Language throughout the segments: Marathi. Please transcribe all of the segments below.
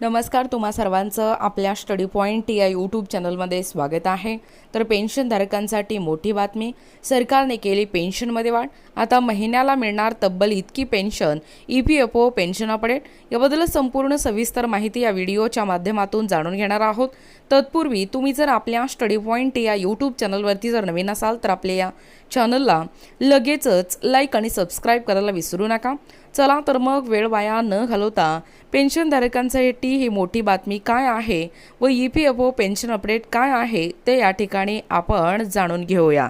नमस्कार तुम्हा सर्वांचं आपल्या स्टडी पॉईंट या यूट्यूब चॅनलमध्ये स्वागत आहे. तर पेन्शनधारकांसाठी मोठी बातमी सरकारने केली पेन्शनमध्ये वाढ. आता महिन्याला मिळणार तब्बल इतकी pension E P F O pension update याबद्दल संपूर्ण सविस्तर माहिती या व्हिडिओच्या माध्यमातून जाणून घेणार आहोत. तत्पूर्वी तुम्ही जर आपल्या स्टडी पॉईंट या यूट्यूब चॅनलवरती जर नवीन असाल तर आपल्या या चॅनलला लगेचच लाईक आणि सबस्क्राईब करायला विसरू नका. चला तर मग वेळ वाया न घालवता पेन्शनधारकांसाठी ही मोठी बातमी काय आहे व E P F O pension update काय आहे ते या ठिकाणी आपण जाणून घेऊया.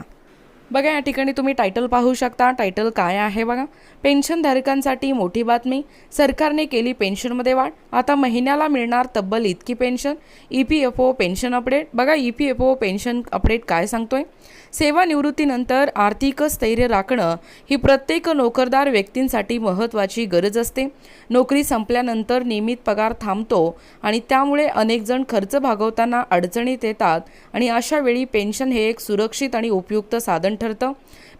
बघा या ठिकाणी तुम्ही टायटल पाहू शकता. टायटल काय आहे बघा? पेन्शनधारकांसाठी मोठी बातमी. सरकारने केली पेन्शनमध्ये वाढ. आता महिन्याला मिळणार तब्बल इतकी pension E P F O pension update बघा E P F O pension update काय सांगतोय? सेवानिवृत्तीनंतर आर्थिक स्थैर्य राखणं ही प्रत्येक नोकरदार व्यक्तींसाठी महत्त्वाची गरज असते. नोकरी संपल्यानंतर नियमित पगार थांबतो आणि त्यामुळे अनेकजण खर्च भागवताना अडचणीत येतात आणि अशा वेळी पेन्शन हे एक सुरक्षित आणि उपयुक्त साधन ठरतं.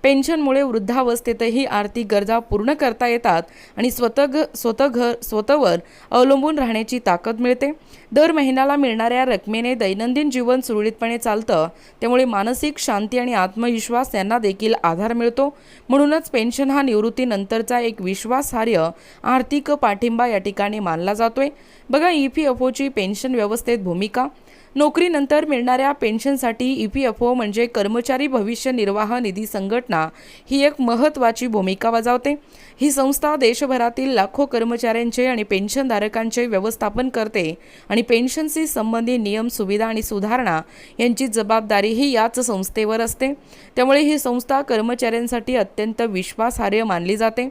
पेन्शनमुळे वृद्धावस्थेतही आर्थिक गरजा पूर्ण करता येतात आणि स्वतः घ स्वतः घर स्वतःवर अवलंबून राहण्याची ताकद मिळते. दर महिन्याला मिळणाऱ्या रकमेने दैनंदिन जीवन सुरळीतपणे चालतं. त्यामुळे मानसिक शांती आणि आत्मविश्वास यांना देखील आधार मिळतो. म्हणूनच पेन्शन हा निवृत्तीनंतरचा एक विश्वासार्ह आर्थिक पाठिंबा या ठिकाणी मानला जातोय. बघा ई पी एफ ओची पेन्शन व्यवस्थेत भूमिका. नोकरीनंतर मिळणाऱ्या पेन्शनसाठी ई पी एफ ओ म्हणजे कर्मचारी भविष्य निर्वाह निधी संघटना ही एक महत्त्वाची भूमिका बजावते. ही संस्था देशभरातील लाखो कर्मचाऱ्यांचे आणि पेन्शनधारकांचे व्यवस्थापन करते आणि पेन्शनशी संबंधित नियम सुविधा आणि सुधारणा यांची जबाबदारी ही याच संस्थेवर असते. त्यामुळे ही संस्था कर्मचाऱ्यांसाठी अत्यंत विश्वासार्ह मानली जाते.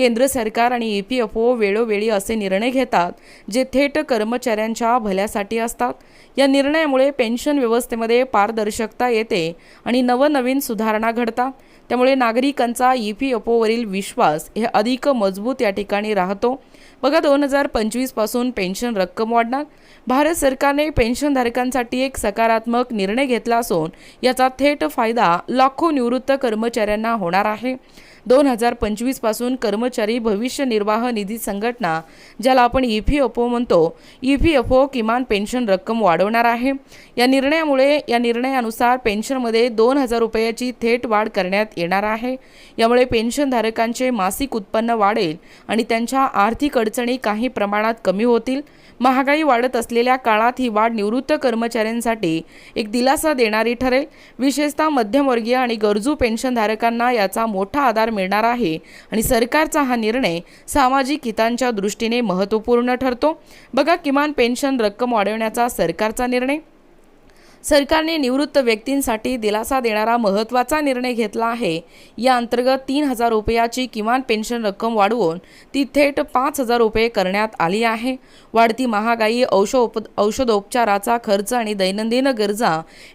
केंद्र सरकार आणि ई पी एफ ओ वेळोवेळी असे निर्णय घेतात जे थेट कर्मचाऱ्यांच्या भल्यासाठी असतात. या निर्णयामुळे पेन्शन व्यवस्थेमध्ये पारदर्शकता येते आणि नवनवीन सुधारणा घडतात. त्यामुळे नागरिकांचा ई पी एफ ओवरील विश्वास हे अधिक मजबूत या ठिकाणी राहतो. बघा दोन हजार पंचवीसपासून पेन्शन रक्कम वाढणार. भारत सरकारने पेन्शनधारकांसाठी एक सकारात्मक निर्णय घेतला असून याचा थेट फायदा लाखो निवृत्त कर्मचाऱ्यांना होणार आहे. दोन हजार पंचवीसपासून कर्मचारी भविष्य निर्वाह निधी संघटना ज्याला आपण ई पी एफ ओ म्हणतो ई पी एफ ओ किमान पेन्शन रक्कम वाढवणार आहे. या निर्णयामुळे या निर्णयानुसार पेन्शनमध्ये दोन हजार रुपयाची थेट वाढ करण्यात येणार आहे. यामुळे पेन्शनधारकांचे मासिक उत्पन्न वाढेल आणि त्यांच्या आर्थिक अडचणी काही प्रमाणात कमी होतील. महागाई वाढत असलेल्या काळात ही वाढ निवृत्त कर्मचाऱ्यांसाठी एक दिलासा देणारी ठरेल. विशेषतः मध्यमवर्गीय आणि गरजू पेन्शनधारकांना याचा मोठा आधार मिळणार आहे आणि सरकारचा हा निर्णय सामाजिक हितांच्या दृष्टीने महत्त्वपूर्ण ठरतो. बघा किमान पेन्शन रक्कम वाढवण्याचा सरकारचा निर्णय. सरकारने निवृत्त व्यक्तींसाठी दिलासा देणारा महत्त्वाचा निर्णय घेतला आहे. या अंतर्गत तीन हजार रुपयाची किमान पेन्शन रक्कम वाढवून ती थेट पाच हजार रुपये करण्यात आली आहे. वाढती महागाई औषध औषधोपचाराचा खर्च आणि दैनंदिन गरजा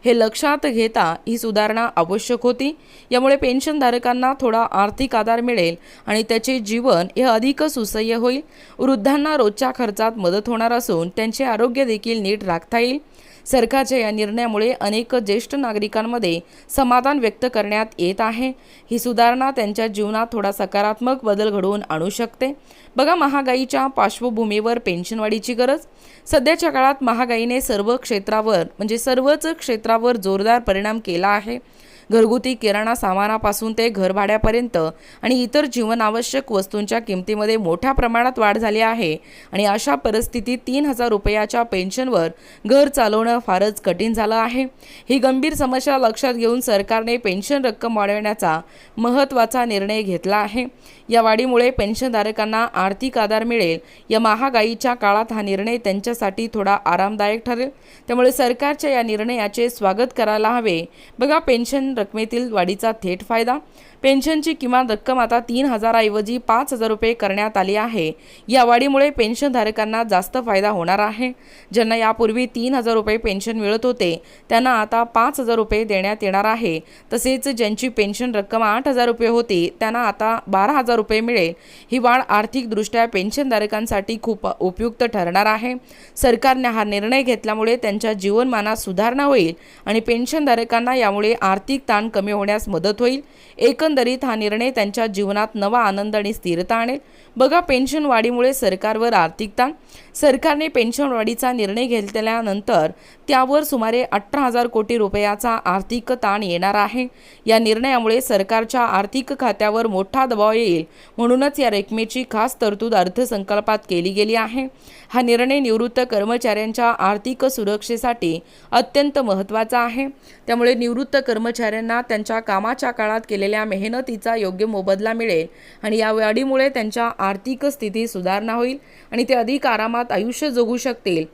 हे लक्षात घेता ही सुधारणा आवश्यक होती. यामुळे पेन्शनधारकांना थोडा आर्थिक आधार मिळेल आणि त्याचे जीवन हे अधिक सुसह्य होईल. वृद्धांना रोजच्या खर्चात मदत होणार असून त्यांचे आरोग्य देखील नीट राखता येईल. सरकारच्या या निर्णयामुळे अनेक ज्येष्ठ नागरिकांमध्ये समाधान व्यक्त करण्यात येत आहे. ही सुधारणा त्यांच्या जीवनात थोडा सकारात्मक बदल घडवून आणू शकते. बघा महागाईच्या पार्श्वभूमीवर पेन्शनवाढीची गरज. सध्याच्या काळात महागाईने सर्व क्षेत्रावर म्हणजे सर्वच क्षेत्रावर जोरदार परिणाम केला आहे. घरगुती किराणा सामानापासून ते घरभाड्यापर्यंत आणि इतर जीवनावश्यक वस्तूंच्या किमतीमध्ये मोठ्या प्रमाणात वाढ झाली आहे. आणि अशा परिस्थितीत तीन हजार रुपयाच्या पेन्शनवर घर चालवणं फारच कठीण झालं आहे. ही गंभीर समस्या लक्षात घेऊन सरकारने पेन्शन रक्कम वाढवण्याचा महत्त्वाचा निर्णय घेतला आहे. या वाढीमुळे पेन्शनधारकांना आर्थिक आधार मिळेल. या महागाईच्या काळात हा निर्णय त्यांच्यासाठी थोडा आरामदायक ठरेल. त्यामुळे सरकारच्या या निर्णयाचे स्वागत करायला हवे. बघा पेन्शन रकमेतील वाढीचा थेट फायदा पेन्शनची किमान रक्कम आता तीन हजाराऐवजी पाच हजार रुपये करण्यात आली आहे. या वाढीमुळे पेन्शनधारकांना जास्त फायदा होणार आहे. ज्यांना यापूर्वी तीन हजार रुपये पेन्शन मिळत होते त्यांना आता पाच हजार रुपये देण्यात येणार आहे. तसेच ज्यांची पेन्शन रक्कम आठ हजार रुपये होती त्यांना आता बारा हजार रुपये मिळेल. ही वाढ आर्थिकदृष्ट्या पेन्शनधारकांसाठी खूप उपयुक्त ठरणार आहे. सरकारने हा निर्णय घेतल्यामुळे त्यांच्या जीवनमानात सुधारणा होईल आणि पेन्शनधारकांना यामुळे आर्थिक ताण कमी होण्यास मदत होईल. एकंदरीत हा निर्णय त्यांच्या जीवनात नवा आनंद आणि स्थिरता आणेल. बघा पेन्शन वाढीमुळे सरकारवर आर्थिक ताण. सरकारने पेन्शन वाढीचा निर्णय घेतल्यानंतर त्यावर सुमारे अठरा हजार कोटी रुपयाचा आर्थिक ताण येणार आहे. या निर्णयामुळे सरकारच्या आर्थिक खात्यावर मोठा दबाव येईल म्हणूनच या रकमेची खास तरतूद अर्थसंकल्पात केली गेली आहे. हा निर्णय निवृत्त कर्मचाऱ्यांच्या आर्थिक सुरक्षेसाठी अत्यंत महत्त्वाचा आहे. त्यामुळे निवृत्त कर्मचाऱ्यांना त्यांच्या कामाच्या काळात केलेल्या मेहनतीचा योग्य मोबदला मिळेल आणि या वाढीमुळे त्यांच्या आर्थिक स्थिती सुधारणा होईल आणि ते अधिक आरामात आयुष्य जगू शकतील.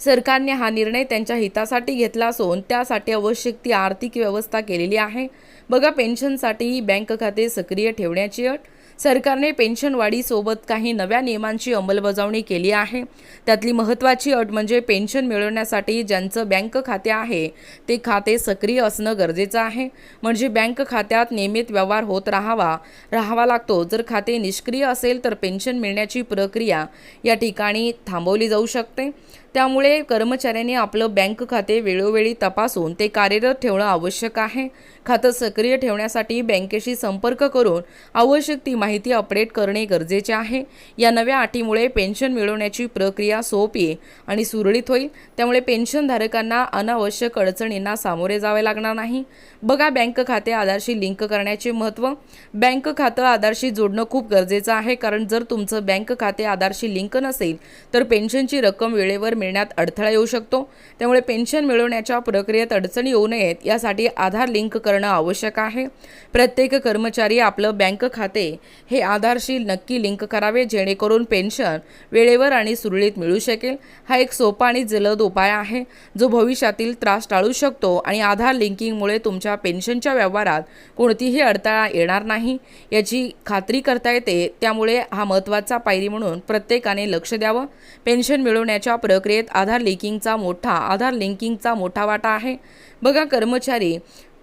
सरकारने हा निर्णय त्यांच्या हितासाठी घेतला असून त्यासाठी आवश्यक ती आर्थिक व्यवस्था केलेली आहे. बघा पेन्शनसाठीही बँक खाते सक्रिय ठेवण्याची अट सरकारने पेन्शन वाढीसोबत काही नव्या नियमांची अंमलबजावणी केली आहे. त्यातली महत्त्वाची अट म्हणजे पेन्शन मिळवण्यासाठी ज्यांचं बँक खाते आहे ते खाते सक्रिय असणं गरजेचं आहे. म्हणजे बँक खात्यात नियमित व्यवहार होत राहावा राहावा लागतो. जर खाते निष्क्रिय असेल तर पेन्शन मिळण्याची प्रक्रिया या ठिकाणी थांबवली जाऊ शकते. त्यामुळे कर्मचाऱ्यांनी आपलं बँक खाते वेळोवेळी तपासून ते कार्यरत ठेवणं आवश्यक आहे. खातं सक्रिय ठेवण्यासाठी बँकेशी संपर्क करून आवश्यक ती माहिती अपडेट करणे गरजेचे आहे. या नव्या अटीमुळे पेन्शन मिळवण्याची प्रक्रिया सोपी आणि सुरळीत होईल. त्यामुळे पेन्शनधारकांना अनावश्यक अडचणींना सामोरे जावे लागणार नाही. बघा बँक खाते आधारशी लिंक करण्याचे महत्त्व. बँक खातं आधारशी जोडणं खूप गरजेचं आहे. कारण जर तुमचं बँक खाते आधारशी लिंक नसेल तर पेन्शनची रक्कम वेळेवर मिळण्यात अडथळा येऊ शकतो. त्यामुळे पेन्शन मिळवण्याच्या प्रक्रियेत अडचणी येऊ नयेत. यासाठी आधार लिंक कर करणं आवश्यक आहे. प्रत्येक कर्मचारी आपलं बँक खाते हे आधारशी नक्की लिंक करावे जेणेकरून पेन्शन वेळेवर आणि सुरळीत मिळू शकेल. हा एक सोपा आणि जलद उपाय आहे जो भविष्यातील त्रास टाळू शकतो आणि आधार लिंकिंगमुळे तुमच्या पेन्शनच्या व्यवहारात कोणतीही अडथळा येणार नाही. याची खात्री करता येते त्यामुळे हा महत्त्वाचा पायरी म्हणून प्रत्येकाने लक्ष द्यावं. पेन्शन मिळवण्याच्या प्रक्रियेत आधार लिंकिंगचा मोठा आधार लिंकिंगचा मोठा वाटा आहे. बघा कर्मचारी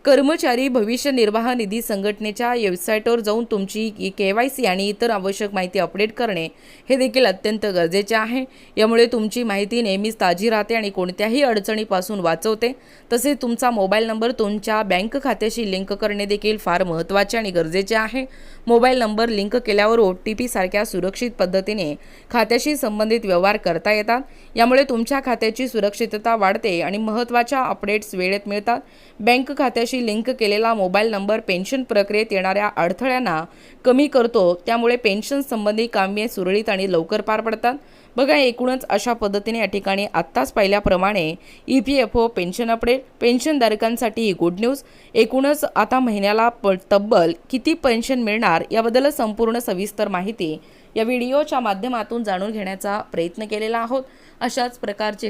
कर्मचारी भविष्य निर्वाह निधी संघटनेच्या वेबसाईटवर जाऊन तुमची के वाय सी आणि इतर आवश्यक माहिती अपडेट करणे हे देखील अत्यंत गरजेचे आहे. यामुळे तुमची माहिती नेहमीच ताजी राहते आणि कोणत्याही अडचणीपासून वाचवते. तसेच तुमचा मोबाईल नंबर तुमच्या बँक खात्याशी लिंक करणे देखील फार महत्त्वाचे आणि गरजेचे आहे. मोबाईल नंबर लिंक केल्यावर ओ टी पी सारख्या सुरक्षित पद्धतीने खात्याशी संबंधित व्यवहार करता येतात. यामुळे तुमच्या खात्याची सुरक्षितता वाढते आणि महत्त्वाच्या अपडेट्स वेळेत मिळतात. बँक खात्याशी खात्याशी लिंक केलेला मोबाईल नंबर पेन्शन प्रक्रियेत येणाऱ्या अडथळ्यांना कमी करतो. त्यामुळे पेन्शन संबंधी कामे सुरळीत आणि लवकर पार पडतात. बघा एकूणच अशा पद्धतीने या ठिकाणी आत्ताच पाहिल्याप्रमाणे E P F O pension update पेन्शनधारकांसाठी ही गुड न्यूज. एकूणच आता महिन्याला प तब्बल किती पेन्शन मिळणार याबद्दल संपूर्ण सविस्तर माहिती या व्हिडिओच्या माध्यमातून जाणून घेण्याचा प्रयत्न केलेला आहोत. अशाच प्रकारचे